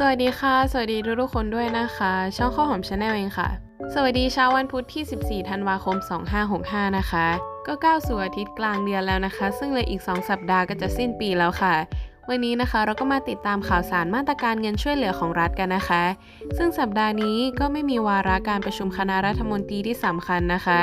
สวัสดีค่ะ สวัสดีทุกๆคนด้วยนะคะ ช่องข้าวหอมชาแนลเองค่ะ สวัสดีเช้าวันพุธที่ 14 ธันวาคม 2565 นะคะ ก็ก้าวสู่อาทิตย์กลางเดือนแล้วนะคะ ซึ่งเลยอีก 2 สัปดาห์ก็จะสิ้นปีแล้วค่ะ วันนี้นะคะเราก็มาติดตามข่าวสารมาตรการเงินช่วยเหลือของรัฐกันนะคะ ซึ่งสัปดาห์นี้ก็ไม่มีวาระการประชุมคณะรัฐมนตรีที่สำคัญนะคะ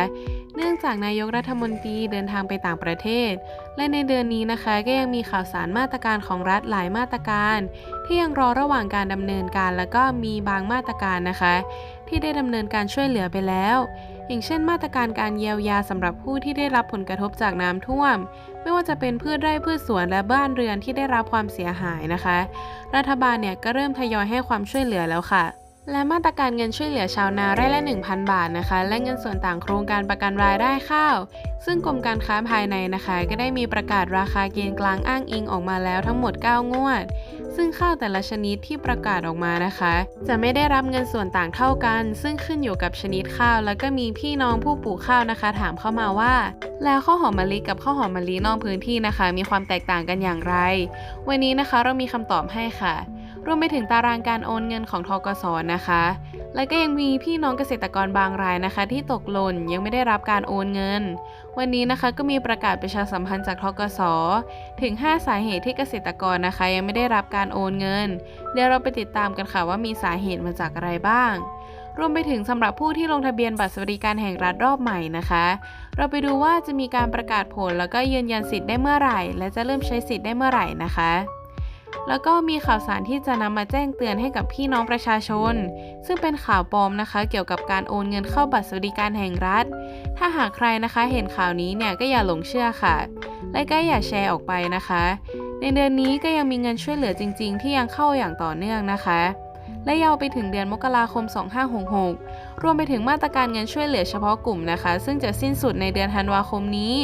เนื่องจากนายกรัฐมนตรีเดินทางไปต่างประเทศ และในเดือนนี้นะคะก็ยังมีข่าวสารมาตรการของรัฐหลายมาตรการ ที่ยังรอระหว่างการดำเนินการ แล้วก็มีบางมาตรการนะคะ ที่ได้ดำเนินการช่วยเหลือไปแล้ว อย่างเช่น มาตรการการเยียวยาสำหรับผู้ที่ได้รับผลกระทบจากน้ำท่วม ไม่ว่าจะเป็นพืชไร่พืชสวนและบ้านเรือนที่ได้รับความเสียหายนะคะ รัฐบาลเนี่ยก็เริ่มทยอยให้ความช่วยเหลือแล้วค่ะ และมาตรการเงินช่วยเหลือชาวนาไร่ละ 1,000 บาทนะคะ และเงินส่วนต่างโครงการประกันรายได้ข้าว ซึ่งกรมการค้าภายในนะคะ ก็ได้มีประกาศราคาเกณฑ์กลางอ้างอิงออกมาแล้วทั้งหมด 9 งวด ซึ่งข้าวแต่ละชนิดที่ประกาศออกมานะคะ จะไม่ได้รับเงินส่วนต่างเท่ากัน ซึ่งขึ้นอยู่กับชนิดข้าว แล้วก็มีพี่น้องผู้ปลูกข้าวนะคะ ถามเข้ามาว่า แล้วข้าวหอมมะลิกับข้าวหอมมะลินอกพื้นที่นะคะ มีความแตกต่างกันอย่างไร วันนี้นะคะเรามีคำตอบให้ค่ะ รวมไปถึงตารางการโอนเงินของทกสนะคะ และก็ยังมีพี่น้องเกษตรกรบางรายนะคะ ที่ตกหล่นยังไม่ได้รับการโอนเงิน วันนี้นะคะก็มีประกาศประชาสัมพันธ์จากทกสถึง 5 สาเหตุที่เกษตรกรนะคะ ยังไม่ได้รับการโอนเงิน เดี๋ยวเราไปติดตามกันค่ะว่ามีสาเหตุมาจากอะไรบ้าง รวมไปถึงสำหรับผู้ที่ลงทะเบียนบัตรสวัสดิการแห่งรัฐรอบใหม่นะคะ เราไปดูว่าจะมีการประกาศผลแล้วก็ยืนยันสิทธิ์ได้เมื่อไหร่ และจะเริ่มใช้สิทธิ์ได้เมื่อไหร่นะคะ แล้วก็มีข่าวสารที่จะนำมาแจ้งเตือนให้กับพี่น้องประชาชน ซึ่งเป็นข่าวปลอมนะคะ เกี่ยวกับการโอนเงินเข้าบัตรสวัสดิการแห่งรัฐ ถ้าหากใครนะคะเห็นข่าวนี้เนี่ยก็อย่าหลงเชื่อค่ะ และก็อย่าแชร์ออกไปนะคะ ในเดือนนี้ก็ยังมีเงินช่วยเหลือจริง ๆ ที่ยังเข้าอย่างต่อเนื่องนะคะ และยาวไปถึงเดือนมกราคม 2566 รวมไปถึงมาตรการเงินช่วยเหลือเฉพาะกลุ่มนะคะ ซึ่งจะสิ้นสุดในเดือนธันวาคมนี้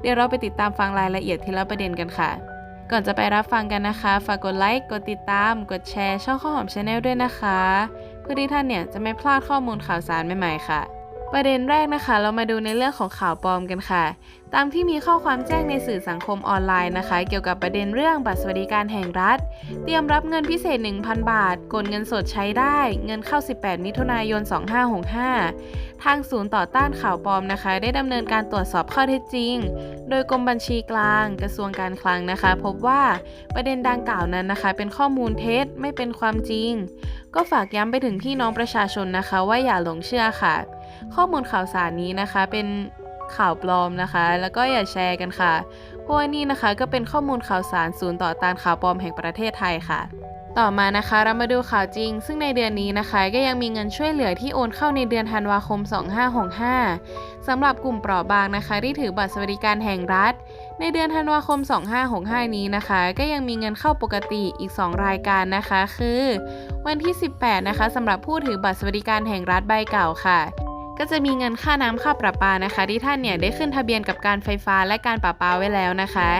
เดี๋ยวเราไปติดตามฟังรายละเอียดทีละประเด็นกันค่ะ ก่อนจะไปรับฟังกันนะคะ ฝากกดไลค์ กดติดตาม กดแชร์ช่องข้าวหอมชาแนลด้วยนะคะ เพื่อที่ท่านเนี่ยจะไม่พลาดข้อมูลข่าวสารใหม่ๆค่ะ ประเด็นแรกนะคะ เรามาดูในเรื่องของข่าวปลอมกันค่ะ ตามที่มีข้อความแจ้งในสื่อสังคมออนไลน์นะคะ เกี่ยวกับประเด็นเรื่องบัตรสวัสดิการแห่งรัฐ เตรียมรับเงินพิเศษ 1,000 บาท กดเงินสดใช้ได้ เงินเข้า 18 มิถุนายน 2565 ทางศูนย์ต่อต้านข่าวปลอมนะคะ ได้ดำเนินการตรวจสอบข้อเท็จจริง โดยกรมบัญชีกลางกระทรวงการคลังนะคะ พบว่าประเด็นดังกล่าวนั้นนะคะ เป็นข้อมูลเท็จไม่เป็นความจริง ก็ฝากย้ำไปถึงพี่น้องประชาชนนะคะ ว่าอย่าหลงเชื่อค่ะ ข้อมูลข่าวสารนี้นะคะเป็นข่าวปลอมนะคะ แล้วก็อย่าแชร์กันค่ะ เพราะว่านี่นะคะก็เป็นข้อมูลข่าวสารศูนย์ต่อต้านข่าวปลอมแห่งประเทศไทยค่ะ ต่อมานะคะเรามาดูข่าวจริง ซึ่งในเดือนนี้นะคะ ก็ยังมีเงินช่วยเหลือที่โอนเข้าในเดือนธันวาคม 2565สำหรับกลุ่มเปราะบางนะคะ ที่ถือบัตรสวัสดิการแห่งรัฐ ในเดือนธันวาคม 2565 นี้นะคะ ก็ยังมีเงินเข้าปกติอีก 2 รายการนะคะ คือ วันที่ 18 นะคะสำหรับผู้ถือบัตรสวัสดิการแห่งรัฐใบเก่าค่ะ ก็จะมีเงินค่าน้ำค่าประปานะคะ ที่ท่านเนี่ยได้ขึ้นทะเบียนกับการไฟฟ้าและการประปาไว้แล้วนะคะ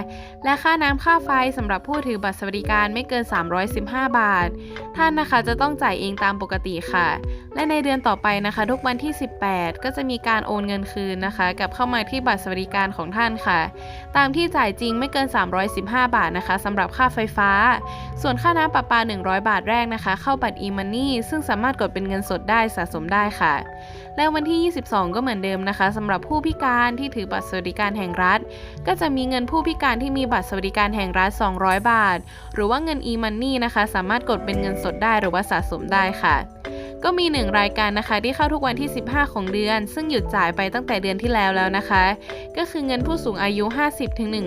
และค่าน้ำค่าไฟสำหรับผู้ถือบัตรสวัสดิการไม่เกิน 315 บาท ท่านนะคะจะต้องจ่ายเองตามปกติค่ะ และในเดือนต่อไปนะคะ ทุกวันที่ 18 ก็จะมีการโอนเงินคืนนะคะ กับเข้ามาที่บัตรสวัสดิการของท่านค่ะ ตามที่จ่ายจริงไม่เกิน 315 บาทนะคะสำหรับค่าไฟฟ้า ส่วนค่าน้ำประปา 100 บาทแรกนะคะ เข้าบัตร e-money ซึ่งสามารถกดเป็นเงินสดได้สะสมได้ค่ะและวันที่ 22 ก็เหมือนเดิมนะคะสำหรับผู้พิการที่ถือบัตรสวัสดิการแห่งรัฐ ก็จะมีเงินผู้พิการที่มีบัตรสวัสดิการแห่งรัฐ 200 บาท หรือว่าเงิน e-money นะคะ สามารถกดเป็นเงินสดได้หรือว่าสะสมได้ค่ะก็มีหนึ่งรายการนะคะที่เข้าทุกวันที่ 15 ของเดือน ซึ่งหยุดจ่ายไปตั้งแต่เดือนที่แล้วแล้วนะคะ ก็คือเงินผู้สูงอายุ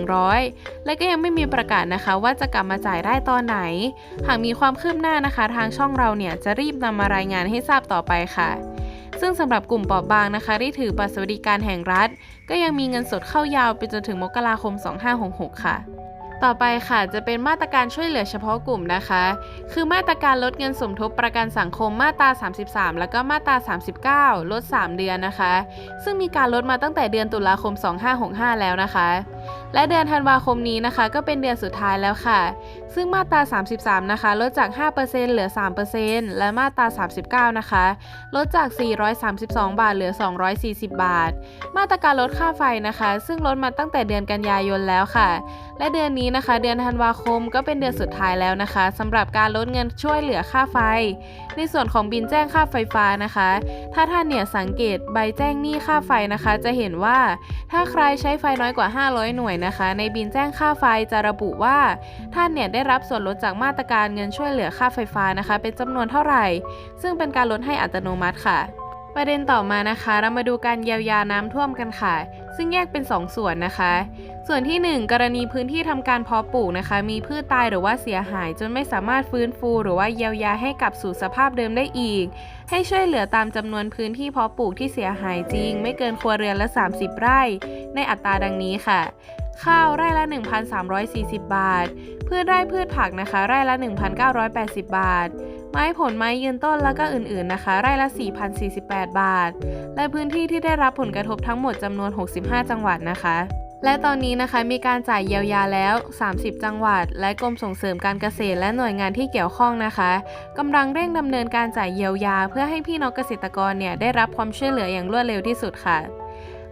50-100 และก็ยังไม่มีประกาศนะคะว่าจะกลับมาจ่ายได้ตอนไหน หากมีความคืบหน้านะคะ ทางช่องเราเนี่ยจะรีบนำมารายงานให้ทราบต่อไปค่ะ ซึ่งสำหรับกลุ่มเปราะบางนะคะที่ถือบัตรสวัสดิการแห่งรัฐ ก็ยังมีเงินสดเข้ายาวไปจนถึงมกราคม 2566 ค่ะต่อไปค่ะจะเป็นมาตรการช่วยเหลือเฉพาะกลุ่มนะคะ คือมาตรการลดเงินสมทบประกันสังคมมาตรา 33 แล้วก็มาตรา 39 ลด 3 เดือนนะคะ ซึ่งมีการลดมาตั้งแต่เดือนตุลาคม 2565 แล้วนะคะ และเดือนธันวาคมนี้นะคะ ก็เป็นเดือนสุดท้ายแล้วค่ะ ซึ่งมาตรา 33 นะคะ ลดจาก 5%เหลือ 3%และมาตรา 39 นะคะ ลดจาก 432 บาทเหลือ 240 บาท มาตรการลดค่าไฟนะคะ ซึ่งลดมาตั้งแต่เดือนกันยายนแล้วค่ะ และเดือนนี้นะคะ เดือนธันวาคมก็เป็นเดือนสุดท้ายแล้วนะคะสำหรับการลดเงินช่วยเหลือค่าไฟ ในส่วนของบินแจ้งค่าไฟฟ้านะคะ ถ้าท่านเนี่ยสังเกตใบแจ้งหนี้ค่าไฟนะคะ จะเห็นว่า ถ้าใครใช้ไฟน้อยกว่า 500 หน่วยนะคะ ในบินแจ้งค่าไฟจะระบุว่า ท่านเนี่ยได้รับส่วนลดจากมาตรการเงินช่วยเหลือค่าไฟฟ้านะคะ เป็นจำนวนเท่าไหร่ ซึ่งเป็นการลดให้อัตโนมัติค่ะ ประเด็นต่อมานะคะ เรามาดูการเยียวยาน้ำท่วมกันค่ะ ซึ่งแยกเป็น 2 ส่วนนะคะ ส่วนที่ 1 กรณีพื้นที่ทำการเพาะปลูกนะคะ มีพืชตายหรือว่าเสียหาย จนไม่สามารถฟื้นฟูหรือว่าเยียวยาให้กลับสู่สภาพเดิมได้อีก ให้ช่วยเหลือตามจำนวนพื้นที่เพาะปลูกที่เสียหายจริง ไม่เกินครัวเรือนละ 30 ไร่ ในอัตราดังนี้ค่ะข้าวไร่ละ 1,340 บาท พืชไร่พืชผักนะคะ ไร่ละ 1,980 บาท ไม้ผลไม้ยืนต้นแล้วก็อื่นๆนะคะ ไร่ละ 4,048 บาท และพื้นที่ที่ได้รับผลกระทบทั้งหมดจำนวน 65 จังหวัดนะคะ และตอนนี้นะคะมีการจ่ายเยียวยาแล้ว 30 จังหวัด และกรมส่งเสริมการเกษตรและหน่วยงานที่เกี่ยวข้องนะคะกำลังเร่งดำเนินการจ่ายเยียวยา เพื่อให้พี่น้องเกษตรกรเนี่ยได้รับความช่วยเหลืออย่างรวดเร็วที่สุดค่ะ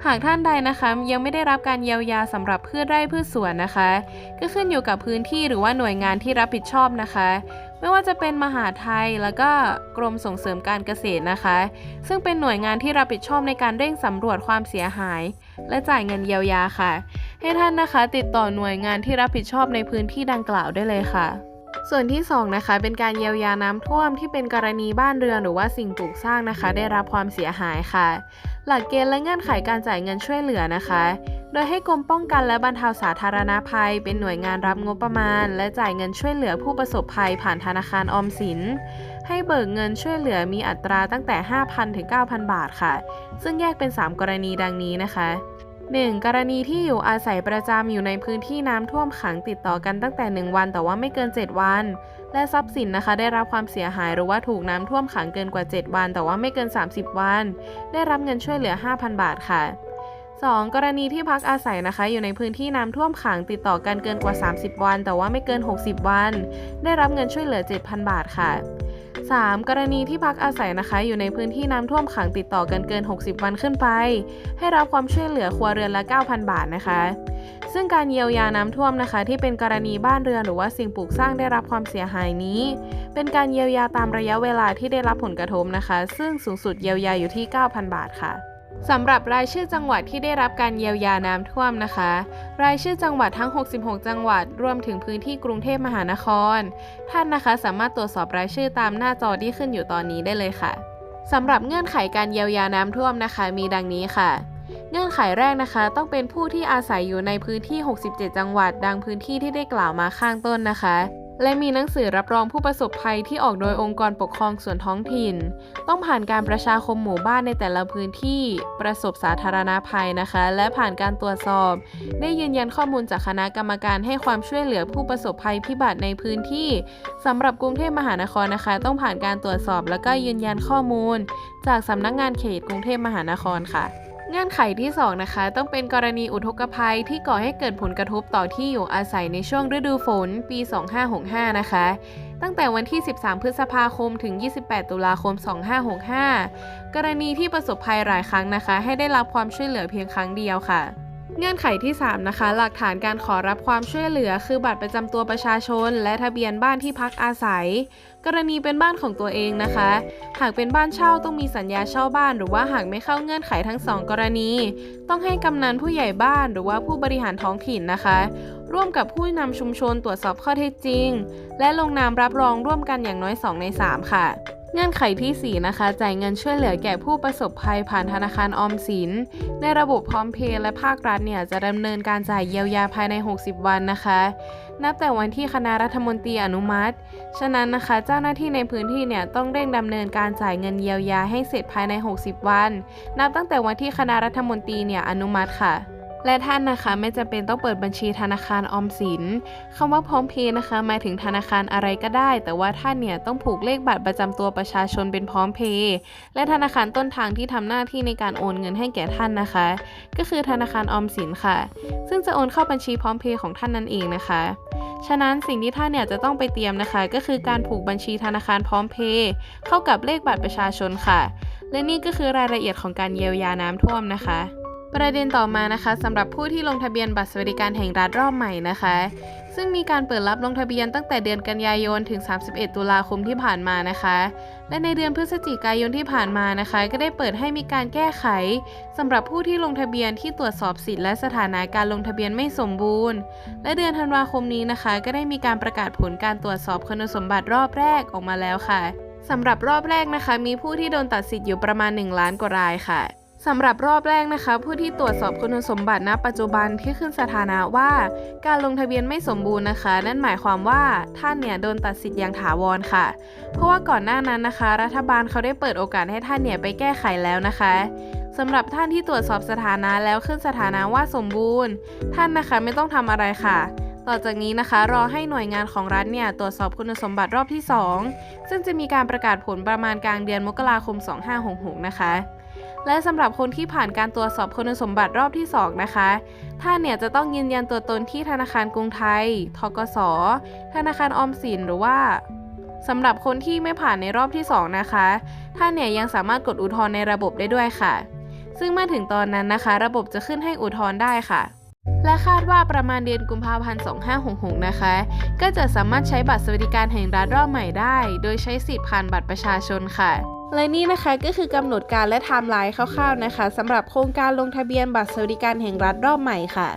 หากท่านใดนะคะยังไม่ได้รับการเยียวยาสำหรับพืชไร่พืชสวนนะคะ ก็ขึ้นอยู่กับพื้นที่หรือว่าหน่วยงานที่รับผิดชอบนะคะ ไม่ว่าจะเป็นมหาไทยแล้วก็กรมส่งเสริมการเกษตรนะคะ ซึ่งเป็นหน่วยงานที่รับผิดชอบในการเร่งสำรวจความเสียหาย และจ่ายเงินเยียวยาค่ะ ให้ท่านนะคะติดต่อหน่วยงานที่รับผิดชอบในพื้นที่ดังกล่าวได้เลยค่ะส่วนที่2นะคะเป็นการเยียวยาน้ำท่วมที่เป็นกรณีบ้านเรือนหรือว่าสิ่งปลูกสร้างนะคะ ได้รับความเสียหายค่ะ หลักเกณฑ์และเงื่อนไขการจ่ายเงินช่วยเหลือนะคะ ดยให้กรมป้องกันและบรรเทาสาธารณภัย เป็นหน่วยงานรับงบประมาณ และจ่ายเงินช่วยเหลือผู้ประสบภัยผ่านธนาคารออมสิน ให้เบิกเงินช่วยเหลือมีอัตราตั้งแต่ 5,000 ถึง 9,000 บาทค่ะ ซึ่งแยกเป็น 3 กรณีดังนี้นะคะ 1. กรณีที่อยู่อาศัยประจำอยู่ในพื้นที่น้ำท่วมขังติดต่อกันตั้งแต่ 1 วันแต่ว่าไม่เกิน 7 วัน และทรัพย์สินนะคะ ได้รับความเสียหายหรือว่าถูกน้ำท่วมขังเกินกว่า 7 วัน แต่ว่าไม่เกิน 30 วัน ได้รับเงินช่วยเหลือ 5,000 บาทค่ะ 2. กรณีที่พักอาศัยนะคะ อยู่ในพื้นที่น้ำท่วมขังติดต่อกันเกินกว่า 30 วัน แต่ว่าไม่เกิน 60 วัน ได้รับเงินช่วยเหลือ 7,000 บาทค่ะ 3. กรณีที่พักอาศัยนะคะ อยู่ในพื้นที่น้ำท่วมขังติดต่อกันเกิน 60 วันขึ้นไป ให้รับความช่วยเหลือครัวเรือนละ 9,000 บาทนะคะ ซึ่งการเยียวยาน้ำท่วมนะคะ ที่เป็นกรณีบ้านเรือนหรือว่าสิ่งปลูกสร้างได้รับความเสียหายนี้ เป็นการเยียวยาตามระยะเวลาที่ได้รับผลกระทบนะคะ ซึ่งสูงสุดเยียวยาอยู่ที่ 9,000 บาทค่ะ สำหรับรายชื่อจังหวัดที่ได้รับการเยียวยาน้ำท่วมนะคะ รายชื่อจังหวัดทั้ง 66 จังหวัด รวมถึงพื้นที่กรุงเทพมหานคร ท่านนะคะสามารถตรวจสอบรายชื่อตามหน้าจอที่ขึ้นอยู่ตอนนี้ได้เลยค่ะสำหรับเงื่อนไขการเยียวยาน้ำท่วมนะคะ มีดังนี้ค่ะ เงื่อนไขแรกนะคะ ต้องเป็นผู้ที่อาศัยอยู่ในพื้นที่ 67 จังหวัด ดังพื้นที่ที่ได้กล่าวมาข้างต้นนะคะ และมีหนังสือรับรองผู้ประสบภัยที่ออกโดยองค์กรปกครองส่วนท้องถิ่น ต้องผ่านการประชาคมหมู่บ้านในแต่ละพื้นที่ประสบสาธารณภัยนะคะ และผ่านการตรวจสอบ ได้ยืนยันข้อมูลจากคณะกรรมการให้ความช่วยเหลือผู้ประสบภัยพิบัติในพื้นที่สำหรับกรุงเทพมหานครนะคะ ต้องผ่านการตรวจสอบ แล้วก็ยืนยันข้อมูล จากสำนักงานเขตกรุงเทพมหานครค่ะ เงื่อนไขที่ 2 นะคะ ต้องเป็นกรณีอุทกภัยที่ก่อให้เกิดผลกระทบต่อที่อยู่อาศัยในช่วงฤดูฝน ปี 2565 นะคะ ตั้งแต่วันที่ 13 พฤษภาคมถึง 28 ตุลาคม 2565 กรณีที่ประสบภัยหลายครั้งนะคะ ให้ได้รับความช่วยเหลือเพียงครั้งเดียวค่ะเงื่อนไขที่ 3 นะคะ หลักฐานการขอรับความช่วยเหลือ คือบัตรประจำตัวประชาชน และทะเบียนบ้านที่พักอาศัย กรณีเป็นบ้านของตัวเองนะคะ หากเป็นบ้านเช่าต้องมีสัญญาเช่าบ้าน หรือว่าหากไม่เข้าเงื่อนไขทั้งสองกรณี ต้องให้กำนันผู้ใหญ่บ้านหรือว่าผู้บริหารท้องถิ่นนะคะ ร่วมกับผู้นำชุมชนตรวจสอบข้อเท็จจริง และลงนามรับรองร่วมกันอย่างน้อย 2 ใน 3 ค่ะเงื่อนไขที่ 4 นะคะ จ่ายเงินช่วยเหลือแก่ผู้ประสบภัยผ่านธนาคารออมสิน ในระบบพร้อมเพย์และภาครัฐเนี่ย จะดำเนินการจ่ายเยียวยาภายใน 60 วันนะคะ นับแต่วันที่คณะรัฐมนตรีอนุมัติ ฉะนั้นนะคะเจ้าหน้าที่ในพื้นที่เนี่ยต้องเร่งดำเนินการจ่ายเงินเยียวยาให้เสร็จภายใน 60 วัน นับตั้งแต่วันที่คณะรัฐมนตรีเนี่ยอนุมัติค่ะ และท่านนะคะไม่จำเป็นต้องเปิดบัญชีธนาคารออมสินคำว่าพร้อมเพย์นะคะหมายถึงธนาคารอะไรก็ได้ แต่ว่าท่านเนี่ยต้องผูกเลขบัตรประจำตัวประชาชนเป็นพร้อมเพย์และธนาคารต้นทางที่ทำหน้าที่ในการโอนเงินให้แก่ท่านนะคะ ก็คือธนาคารออมสินค่ะ ซึ่งจะโอนเข้าบัญชีพร้อมเพย์ของท่านนั่นเองนะคะฉะนั้นสิ่งที่ท่านเนี่ยจะต้องไปเตรียมนะคะ ก็คือการผูกบัญชีธนาคารพร้อมเพย์เข้ากับเลขบัตรประชาชนค่ะ และนี่ก็คือรายละเอียดของการเยียวยาน้ำท่วมนะคะ ประเด็นต่อมานะคะสำหรับผู้ที่ลงทะเบียนบัตรสวัสดิการแห่งรัฐรอบใหม่นะคะ ซึ่งมีการเปิดรับลงทะเบียนตั้งแต่เดือนกันยายนถึง 31 ตุลาคมที่ผ่านมานะคะ และในเดือนพฤศจิกายนที่ผ่านมานะคะ ก็ได้เปิดให้มีการแก้ไขสำหรับผู้ที่ลงทะเบียนที่ตรวจสอบสิทธิ์และสถานะการลงทะเบียนไม่สมบูรณ์ และเดือนธันวาคมนี้นะคะ ก็ได้มีการประกาศผลการตรวจสอบคุณสมบัติรอบแรกออกมาแล้วค่ะสำหรับรอบแรกนะคะ มีผู้ที่โดนตัดสิทธิ์อยู่ประมาณ 1 ล้านกว่ารายค่ะ สำหรับรอบแรกนะคะ ผู้ที่ตรวจสอบคุณสมบัติณ ปัจจุบันที่ขึ้นสถานะว่า การลงทะเบียนไม่สมบูรณ์นะคะ นั่นหมายความว่าท่านเนี่ยโดนตัดสิทธิ์อย่างถาวรค่ะ เพราะว่าก่อนหน้านั้นนะคะ รัฐบาลเขาได้เปิดโอกาสให้ท่านเนี่ยไปแก้ไขแล้วนะคะสำหรับท่านที่ตรวจสอบสถานะแล้วขึ้นสถานะว่าสมบูรณ์ ท่านนะคะไม่ต้องทำอะไรค่ะต่อจากนี้นะคะ รอให้หน่วยงานของรัฐเนี่ยตรวจสอบคุณสมบัติรอบที่ 2 ซึ่งจะมีการประกาศผลประมาณกลางเดือนมกราคม 2566 นะคะ และสำหรับคนที่ผ่านการตรวจสอบคุณสมบัติรอบที่ 2 นะคะ ท่านเนี่ยจะต้องยืนยันตัวตนที่ธนาคารกรุงไทย ทกส ธนาคารออมสินหรือว่าสำหรับคนที่ไม่ผ่านในรอบที่ 2 นะคะ ท่านเนี่ยยังสามารถกดอุทธรณ์ในระบบได้ด้วยค่ะ ซึ่งเมื่อถึงตอนนั้นนะคะ ระบบจะขึ้นให้อุทธรณ์ได้ค่ะ และคาดว่าประมาณเดือนกุมภาพันธ์ 2566 นะคะ ก็จะสามารถใช้บัตรสวัสดิการแห่งรัฐรอบใหม่ได้ โดยใช้สิทธิ์ผ่านบัตรประชาชนค่ะ และนี่นะคะก็คือกำหนดการและไทม์ไลน์คร่าวๆนะคะสำหรับโครงการลงทะเบียนบัตรสวัสดิการแห่งรัฐรอบใหม่ค่ะ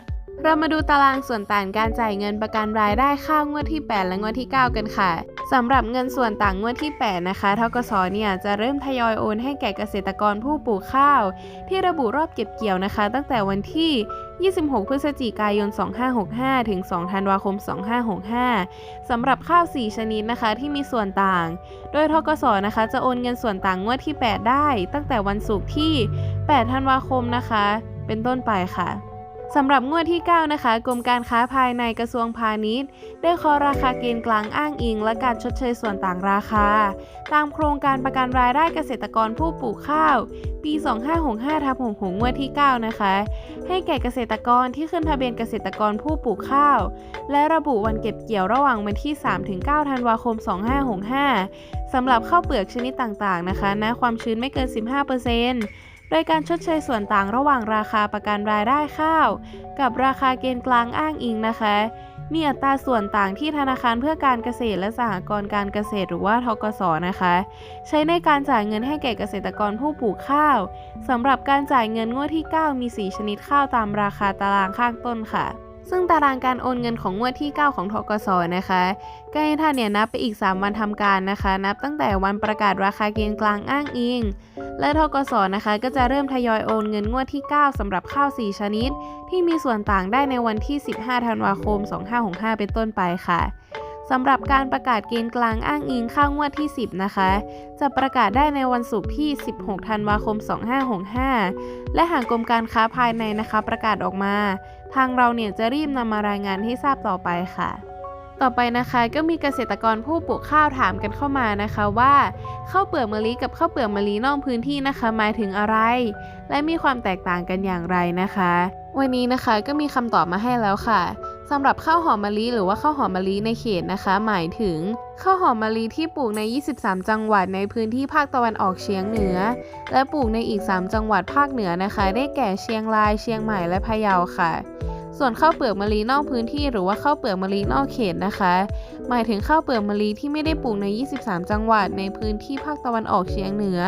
เรามาดูตารางส่วนต่างการจ่ายเงินประกันรายได้ข้าวงวดที่ 8 และงวดที่ 9 กันค่ะสำหรับเงินส่วนต่างงวดที่ 8 นะคะทกสเนี่ยจะเริ่มทยอยโอนให้แก่เกษตรกรผู้ปลูกข้าว ที่ระบุรอบเก็บเกี่ยวนะคะ ตั้งแต่วันที่ 26 พฤศจิกายน 2565 ถึง 2 ธันวาคม 2565 สำหรับข้าว 4 ชนิดนะคะที่มีส่วนต่าง โดยทกสนะคะจะโอนเงินส่วนต่างงวดที่ 8 ได้ ตั้งแต่วันศุกร์ที่ 8 ธันวาคมนะคะ เป็นต้นไปค่ะ สำหรับงวดที่ 9 นะคะ กรมการค้าภายในกระทรวงพาณิชย์ ได้ขอราคาเกณฑ์กลางอ้างอิง และการชดเชยส่วนต่างราคา ตามโครงการประกันรายได้เกษตรกรผู้ปลูกข้าว ปี 2565ทับ66งวดที่ 9 นะคะ ให้แก่เกษตรกรที่ขึ้นทะเบียนเกษตรกรผู้ปลูกข้าว และระบุวันเก็บเกี่ยวระหว่างวันที่ 3-9 ธันวาคม 2565สำหรับข้าวเปลือกชนิดต่างๆนะคะณความชื้นไม่เกิน 15% โดยการชดเชยส่วนต่างระหว่างราคาประกันรายได้ข้าว กับราคาเกณฑ์กลางอ้างอิงนะคะ มีอัตราส่วนต่างที่ธนาคารเพื่อการเกษตรและสหกรณ์การเกษตรหรือว่าทกสนะคะ ใช้ในการจ่ายเงินให้แก่เกษตรกรผู้ปลูกข้าวสำหรับการจ่ายเงินงวดที่ 9 มี 4 ชนิดข้าวตามราคาตารางข้างต้นค่ะ ซึ่งตารางการโอนเงินของงวดที่ 9 ของทกสนะคะ ก็ให้ท่านเนี่ยนับไปอีก 3 วันทำการนะคะ นับตั้งแต่วันประกาศราคาเกณฑ์กลางอ้างอิง และทกสนะคะ ก็จะเริ่มทยอยโอนเงินงวดที่ 9สำหรับข้าว 4 ชนิด ที่มีส่วนต่างได้ในวันที่ 15 ธันวาคม 2565 เป็นต้นไปค่ะ สำหรับการประกาศเกณฑ์กลางอ้างอิงข้างงวดที่ 10 นะคะ จะประกาศได้ในวันศุกร์ที่ 16 ธันวาคม 2565 และหากกรมการค้าภายในนะคะ ประกาศออกมา ทางเราเนี่ยจะรีบนำมารายงานให้ทราบต่อไปค่ะ ต่อไปนะคะก็มีเกษตรกรผู้ปลูกข้าวถามกันเข้ามานะคะว่าข้าวเปลือกมะลิกับข้าวเปลือกมะลินอกพื้นที่นะคะหมายถึงอะไร และมีความแตกต่างกันอย่างไรนะคะ วันนี้นะคะก็มีคำตอบมาให้แล้วค่ะ สำหรับข้าวหอมมะลิหรือว่าข้าวหอมมะลิในเขตนะคะ หมายถึงข้าวหอมมะลิที่ปลูกใน 23 จังหวัดในพื้นที่ภาคตะวันออกเฉียงเหนือ และปลูกในอีก 3 จังหวัดภาคเหนือนะคะ ได้แก่เชียงราย เชียงใหม่และพะเยาค่ะ ส่วนข้าวเปลือกมะลินอกพื้นที่ หรือว่าข้าวเปลือกมะลินอกเขตนะคะ หมายถึงข้าวเปลือกมะลิที่ไม่ได้ปลูกใน 23 จังหวัดในพื้นที่ภาคตะวันออกเฉียงเหนือ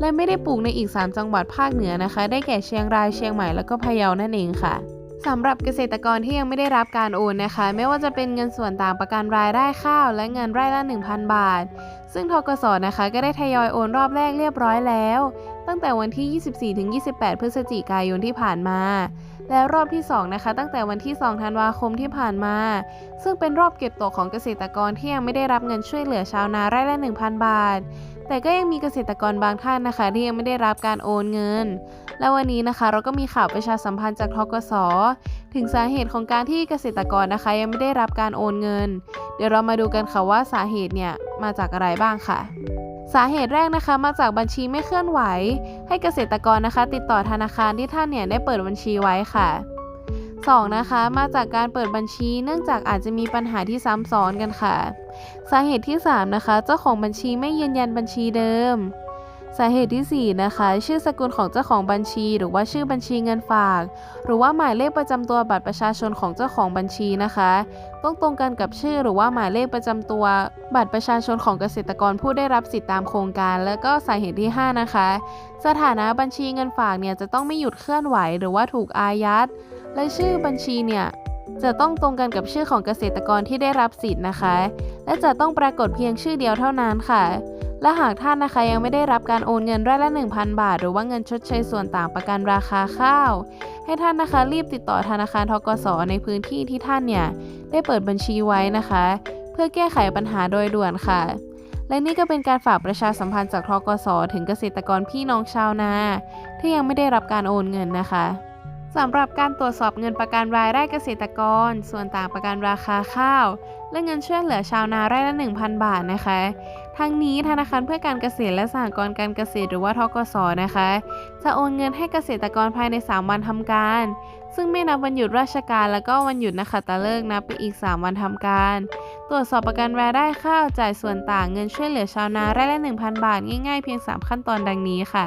และไม่ได้ปลูกในอีก 3 จังหวัดภาคเหนือนะคะ ได้แก่เชียงราย เชียงใหม่แล้วก็พะเยานั่นเองค่ะ สำหรับเกษตรกรที่ยังไม่ได้รับการโอนนะคะ ไม่ว่าจะเป็นเงินส่วนต่างประกันรายได้ข้าว และเงินไร่ละ 1,000 บาท ซึ่งทกสนะคะก็ได้ทยอยโอนรอบแรกเรียบร้อยแล้ว ตั้งแต่วันที่ 24-28 พฤศจิกายนที่ผ่านมา และรอบที่ 2 นะคะ ตั้งแต่วันที่ 2 ธันวาคมที่ผ่านมา ซึ่งเป็นรอบเก็บตกของเกษตรกรที่ยังไม่ได้รับเงินช่วยเหลือชาวนาไร่ละ 1,000 บาท แต่ก็ยังมีเกษตรกรบางท่านนะคะ ที่ยังไม่ได้รับการโอนเงิน และวันนี้นะคะ เราก็มีข่าวประชาสัมพันธ์จากทกส ถึงสาเหตุของการที่เกษตรกรนะคะ ยังไม่ได้รับการโอนเงิน เดี๋ยวเรามาดูกันค่ะว่าสาเหตุเนี่ยมาจากอะไรบ้างค่ะ สาเหตุแรกนะคะมาจากบัญชีไม่เคลื่อนไหว ให้เกษตรกรนะคะ ติดต่อธนาคารที่ท่านเนี่ยได้เปิดบัญชีไว้ค่ะ 2. นะคะมาจากการเปิดบัญชี เนื่องจากอาจจะมีปัญหาที่ซ้ำซ้อนกันค่ะ สาเหตุที่ 3 นะคะ เจ้าของบัญชีไม่ยืนยันบัญชีเดิม สาเหตุที่ 4 นะคะ ชื่อสกุลของเจ้าของบัญชี หรือว่าชื่อบัญชีเงินฝาก หรือว่าหมายเลขประจำตัวบัตรประชาชนของเจ้าของบัญชีนะคะ ต้องตรงกันกับชื่อหรือว่าหมายเลขประจำตัว บัตรประชาชนของเกษตรกรผู้ได้รับสิทธิตามโครงการ แล้วก็สาเหตุที่ 5 นะคะ สถานะบัญชีเงินฝากเนี่ยจะต้องไม่หยุดเคลื่อนไหว หรือว่าถูกอายัด และชื่อบัญชีเนี่ยจะต้องตรงกันกับชื่อของเกษตรกรที่ได้รับสิทธิ์นะคะ และจะต้องปรากฏเพียงชื่อเดียวเท่านั้นค่ะ และหากท่านนะคะยังไม่ได้รับการโอนเงินไร่ละ 1,000 บาท หรือว่าเงินชดเชยส่วนต่างประกันราคาข้าว ให้ท่านนะคะรีบติดต่อธนาคารทกสในพื้นที่ที่ท่านเนี่ยได้เปิดบัญชีไว้นะคะ เพื่อแก้ไขปัญหาโดยด่วนค่ะ และนี่ก็เป็นการฝากประชาสัมพันธ์จากทกสถึงเกษตรกรพี่น้องชาวนา ที่ยังไม่ได้รับการโอนเงินนะคะสำหรับการตรวจสอบเงินประกันรายได้เกษตรกร ส่วนต่างประกันราคาข้าว และเงินช่วยเหลือชาวนาไร่ละ 1,000 บาทนะคะ ทั้งนี้ธนาคารเพื่อการเกษตรและสหกรณ์การเกษตรหรือว่าทกสนะคะ จะโอนเงินให้เกษตรกรภายใน 3 วันทำการ ซึ่งไม่นับวันหยุดราชการแล้วก็วันหยุดนะคะตะเลิกนับไปอีก 3 วันทำการ ตรวจสอบประกันรายได้ข้าวจ่ายส่วนต่างเงินช่วยเหลือชาวนาไร่ละ 1,000 บาท ง่ายๆเพียง 3 ขั้นตอนดังนี้ค่ะ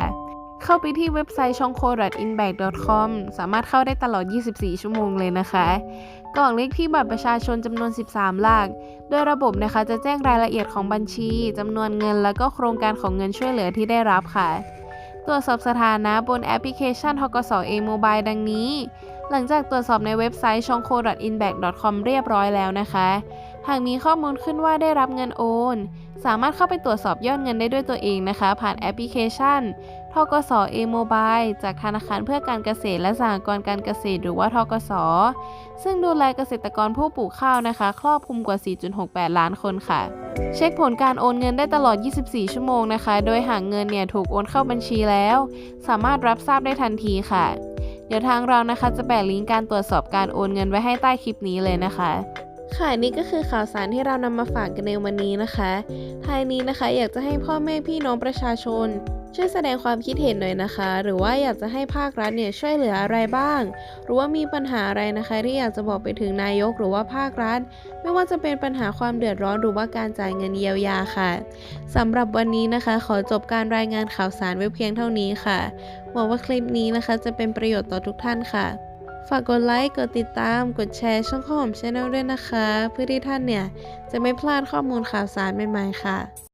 เข้าไปที่เว็บไซต์ชอง co.inback.com สามารถเข้าได้ตลอด 24 ชั่วโมงเลยนะคะ กรอกเลขที่บัตรประชาชนจำนวน 13 หลัก โดยระบบนะคะจะแจ้งรายละเอียดของบัญชีจำนวนเงิน แล้วก็โครงการของเงินช่วยเหลือที่ได้รับค่ะ ตรวจสอบสถานะบนแอปพลิเคชันทกสเอโมบายดังนี้ หลังจากตรวจสอบในเว็บไซต์ช่อง co.inback.com เรียบร้อยแล้วนะคะ หากมีข้อมูลขึ้นว่าได้รับเงินโอน สามารถเข้าไปตรวจสอบยอดเงินได้ด้วยตัวเองนะคะ ผ่านแอปพลิเคชัน ทกสเอโมบายจากธนาคารเพื่อการเกษตรและสหกรณ์การเกษตรหรือว่าทกส ซึ่งดูแลเกษตรกรผู้ปลูกข้าวนะคะ ครอบคลุมกว่า 4.68 ล้านคนค่ะ เช็คผลการโอนเงินได้ตลอด 24 ชั่วโมงนะคะ โดยหากเงินเนี่ยถูกโอนเข้าบัญชีแล้ว สามารถรับทราบได้ทันทีค่ะ เดี๋ยวทางเรานะคะจะแปะลิงก์การตรวจสอบการโอนเงินไว้ให้ใต้คลิปนี้เลยนะคะค่ะนี่ก็คือข่าวสารที่เรานำมาฝากกันในวันนี้นะคะท้ายนี้นะคะ อยากจะให้พ่อแม่พี่น้องประชาชน ช่วยแสดงความคิดเห็นหน่อยนะคะ หรือว่าอยากจะให้ภาครัฐเนี่ยช่วยเหลืออะไรบ้าง หรือว่ามีปัญหาอะไรนะคะที่อยากจะบอกไปถึงนายกหรือว่าภาครัฐ ไม่ว่าจะเป็นปัญหาความเดือดร้อนหรือว่าการจ่ายเงินเยียวยาค่ะสำหรับวันนี้นะคะ ขอจบการรายงานข่าวสารไว้เพียงเท่านี้ค่ะหวังว่าคลิปนี้นะคะ จะเป็นประโยชน์ต่อทุกท่านค่ะฝากกดไลค์ กดติดตาม กดแชร์ช่องข้าวหอมชาแนลด้วยนะคะ เพื่อที่ท่านเนี่ย จะไม่พลาดข้อมูลข่าวสารใหม่ๆค่ะ